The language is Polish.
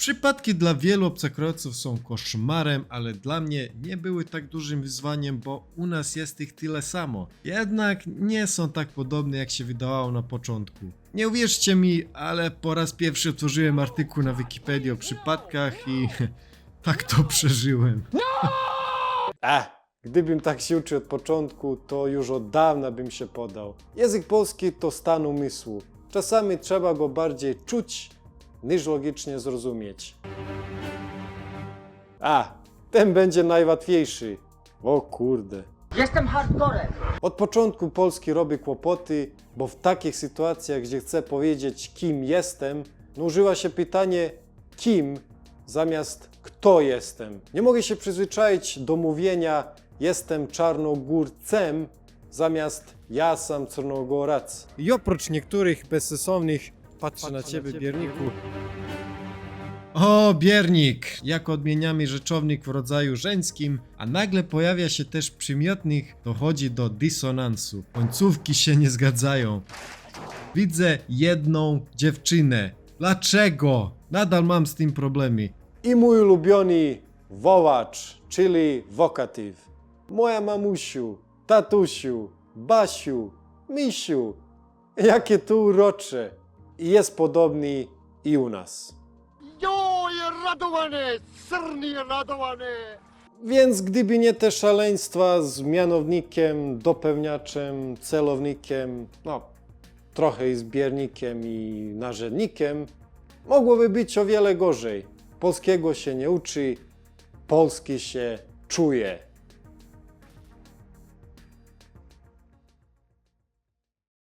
Przypadki dla wielu obcokrajowców są koszmarem, ale dla mnie nie były tak dużym wyzwaniem, bo u nas jest ich tyle samo. Jednak nie są tak podobne jak się wydawało na początku. Nie uwierzcie mi, ale po raz pierwszy otworzyłem artykuł na Wikipedii o przypadkach i tak to przeżyłem. E, gdybym tak się uczył od początku, to już od dawna bym się podał. Język polski to stan umysłu. Czasami trzeba go bardziej czuć, niż logicznie zrozumieć. A, ten będzie najłatwiejszy. O kurde. Jestem hardcorem. Od początku Polski robi kłopoty, bo w takich sytuacjach, gdzie chcę powiedzieć kim jestem, no używa się pytanie kim zamiast kto jestem. Nie mogę się przyzwyczaić do mówienia jestem czarnogórcem zamiast ja sam czarnogorac. I oprócz niektórych bezsensownych patrzę na ciebie bierniku. O, biernik! Jak odmieniamy rzeczownik w rodzaju żeńskim, a nagle pojawia się też przymiotnik, dochodzi do dysonansu. Końcówki się nie zgadzają. Widzę jedną dziewczynę. Dlaczego? Nadal mam z tym problemy. I mój ulubiony wołacz, czyli wokatyw. Moja mamusiu, tatusiu, Basiu, Misiu. Jakie to urocze. Jest podobny i u nas. Joj, radowany, srni radowany. Więc gdyby nie te szaleństwa z mianownikiem, dopełniaczem, celownikiem, no trochę i zbiernikiem i narzędnikiem, mogłoby być o wiele gorzej. Polskiego się nie uczy, polski się czuje.